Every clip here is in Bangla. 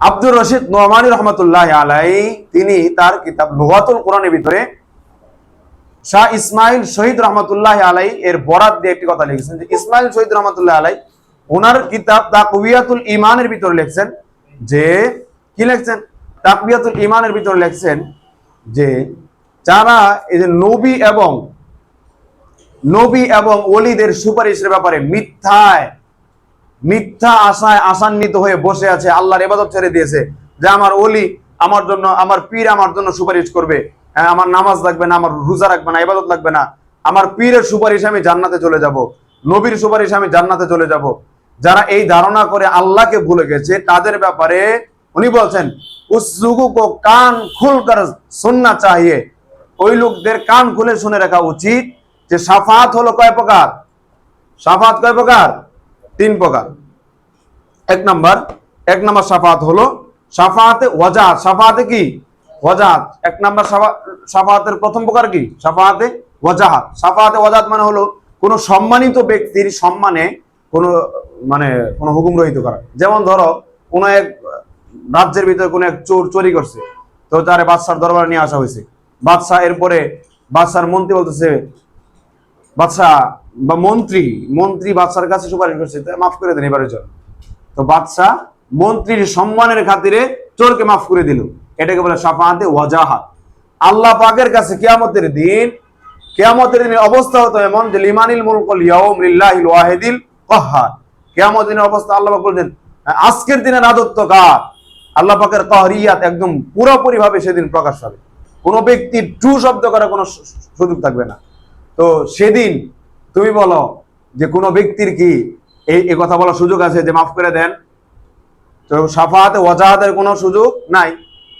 আব্দুর রশিদ নোমানি রহমতুল্লাহ আলাই তিনি তার কিতাব লুগাতুল কোরআনের ভিতরে শাহ ইসমাইল শহীদ রহমতুল্লাহ আলাই এর বরাত দিয়ে একটি কথা লিখেছেন যে, ইসমাইল শহীদ রহমতুল্লাহ আলাই ওনার কিতাব তাকবিয়াতুল ইমানের ভিতরে লিখছেন যে, কি লিখছেন? তাকবিয়াতুল ইমানের ভিতরে লিখছেন যে, যারা এই যে নবী এবং নবী এবং ওলিদের সুপারিশের ব্যাপারে মিথ্যায় মিথ্যা আশায় আশান্বিত হয়ে বসে আছে আল্লাহর এবাদত ছেড়ে দিয়েছে যে আমার ওলি আমার জন্য আমার পীর আমার জন্য সুপারিশ করবে। হ্যাঁ, আমার নামাজ লাগবে না আমার রোজা রাখবে না ইবাদত লাগবে না। আমার পীরের সুপারিশ আমি জান্নাতে চলে যাব নবীর সুপারিশ আমি জান্নাতে চলে যাব। যারা এই ধারণা করে আল্লাহকে ভুলে গেছে তাদের ব্যাপারে উনি বলছেন কো কান খুল কর শুননা চাহিয়ে। ওই লোকদের কান খুলে শুনে রাখা উচিত যে সাফাত হলো কয় প্রকার? সাফাত কয় প্রকার? তিন প্রকার। এক নাম্বার এক নাম্বার সাফাত হলো সাফাতে ওয়াজাত। সাফাতে কি? ওয়াজাত। এক নাম্বার সাফাতের প্রথম প্রকার কি? সাফাতে ওয়াজাহাত সাফাতে ওয়াজাত মানে হলো কোনো সম্মানিত ব্যক্তির সম্মানে কোনো মানে কোনো হুকুম রহিত করা। যেমন ধরো, কোনো এক রাজ্যের ভিতরে কোনো এক চোর চুরি করছে, তো তারে বাদশার দরবারে নিয়ে আসা হয়েছে। বাদশাহ এরপরে বাদশার মন্ত্রী বলতেছে বাদশাহ বা মন্ত্রী মন্ত্রী বাদশার কাছে সুপারিশ করছে মাফ করে দেন এবারের জন্য। তো বাদশাহ মন্ত্রীর সম্মানের খাতিরে চোরকে মাফ করে দিল। এটাকে বলে সাফাহাতে ওয়াজাহাত। আল্লাহ পাকের কাছে কিয়ামতের দিন, কিয়ামতের দিনের অবস্থা হতো এমন যে, লিমানিল মুলকুল ইয়াউম লিল্লাহিল ওয়াহিদিল কিয়ামত দিনের অবস্থা আল্লাহ পাক বলছেন আজকের দিনে রাজত্ব কার? আল্লাহ পাকের কাহরিয়াত একদম পুরোপুরি ভাবে সেদিন প্রকাশ হবে। কোনো ব্যক্তির টু শব্দ করার কোনো সুযোগ থাকবে না। তো সেদিন তুমি বলো যে কোনো ব্যক্তির কি এই কথা বলার সুযোগ আছে যে মাফ করে দেন? তো সাফাহাতে ওয়াজাহাতের কোনো সুযোগ নাই।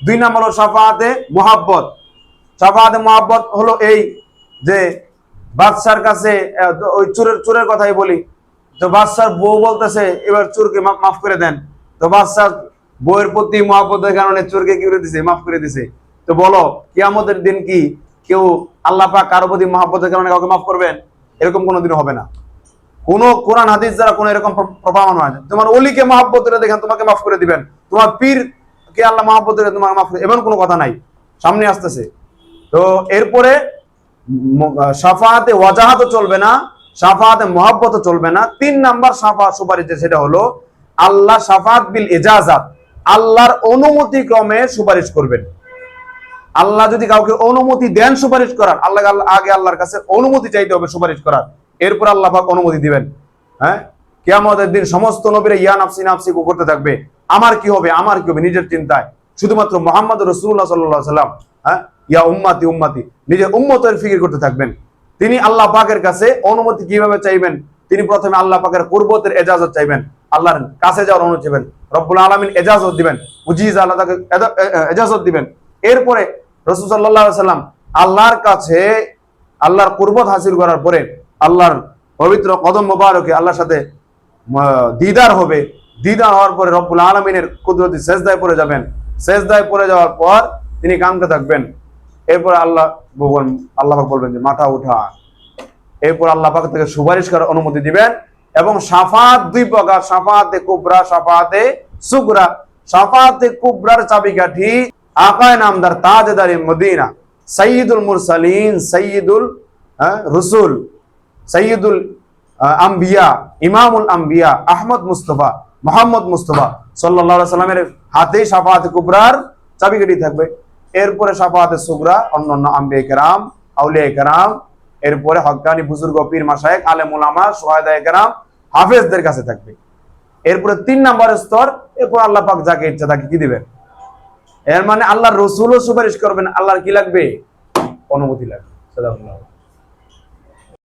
দুই নম্বর হলো সাফাহাতে মোহাব্বত। সাফাহাতে মোহাব্বত হলো এই যে বাদশার কাছে ওই চোরের চোরের কথাই বলি। তো বাদশার বউ বলতেছে, এবার চোরকে মাফ করে দেন। তো বাদশার বউয়ের প্রতি মহাব্বতের কারণে চোরকে কি করে দিছে? মাফ করে দিছে। তো বলো, কিয়ামতের দিন কি কেউ আল্লাহ পাক কারও প্রতি মহাব্বতের কারণে কাউকে মাফ করবেন, এরকম কোনোদিন হবে না। কোন কোরআন, হাদিস দ্বারা কোন এরকম প্র- প্রমাণ হয় তোমার অলিকে মহাব্বত দেখেন তোমাকে মাফ করে দিবেন, তোমার পীর কে আল্লাহ মহাব্বত তোমার মাফ করে এমন কোনো কথা নাই, সামনে আসতেছে। তো এরপরে সাফাহাতে ওয়াজাহাতও চলবে না, সাফাহাতে মহাব্বত চলবে না। তিন নাম্বার সাফা সুপারিশ সেটা হলো, আল্লাহ সাফাত বিল এজাজাত, আল্লাহর অনুমতি ক্রমে সুপারিশ করবেন। আল্লাহ যদি কাউকে অনুমতি দেন সুপারিশ করার, আল্লাহ আগে আল্লাহর কাছে অনুমতি চাইতে হবে সুপারিশ করার। এরপর আল্লাহ পাক অনুমতি দিবেন। হ্যাঁ? কেয়ামতের দিন সমস্ত নবীরা ইয়া নাফসি নাফসি করতে থাকবে। আমার কি হবে? আমার কি হবে? নিজের চিন্তায়। শুধুমাত্র মোহাম্মদ রসুল্লাহ সাল্লাহ সাল্লাম হ্যাঁ? ইয়া উম্মাতি উম্মাতি। নিজের উম্মতের ফিকির করতে থাকবেন। তিনি আল্লাহ পাকের কাছে অনুমতি কীভাবে চাইবেন? তিনি প্রথমে আল্লাহ পাকের পূর্বতের এজাজত চাইবেন। আল্লাহর কাছে যাওয়ার অনুমতি চাইবেন। রব্বুল আলমিন এজাজত দিবেন। উজিজ আল্লাহ তাকে এজাজত দিবেন। এরপরে রসুল সাল্লাহ সাল্লাম আল্লাহর কাছে আল্লাহর কুরবত হাসিল করার পরে আল্লাহর পবিত্র কদম মোবারকে আল্লাহর সাথে দিদার হবে। দিদার হওয়ার পরে রব্বুল আলমিনের কুদরতি সেজদায় পড়ে যাবেন। সেজদায় পড়ে যাওয়ার পর তিনি কাঁদতে থাকবেন। এরপর আল্লাহ বলবেন আল্লাহ বলবেন যে, মাথা উঠা। এরপর আল্লাহ থেকে সুপারিশ করার অনুমতি দিবেন এবং সাফাত দুই প্রকার, সাফাতে কুবরা, সাফাতে সুগরা। সাফাতে কুবরার চাবিকাঠি আকায় নামদার তাজদারি মদিনা। সৈয়দুল মুরসালিন সৈয়দুল হ্যাঁ, রসুল সৈয়দুল আহ, আম্বিয়া ইমামুল আম্বিয়া আহমদ মুস্তফা মোহাম্মদ মুস্তফা সাল্লাহ সাল্লামের হাতেই সাফাতে কুবরার চাবিকাঠি থাকবে। এরপরে সাফাতে সুগরা অন্যান্য আম্বিয়া কেরাম আউলিয়া কেরাম এরপরে হকানি বুজুর্গ পীর মাসায়েক আলেম সোহায়দা কেরাম হাফেজদের কাছে থাকবে। এরপরে তিন নাম্বার স্তর এরপর আল্লাহ পাক যাকে ইচ্ছা তাকে কি দিবেন? এর মানে আল্লাহর রসুলও সুপারিশ করবেন আল্লাহর কি লাগবে অনুমতি লাগবে।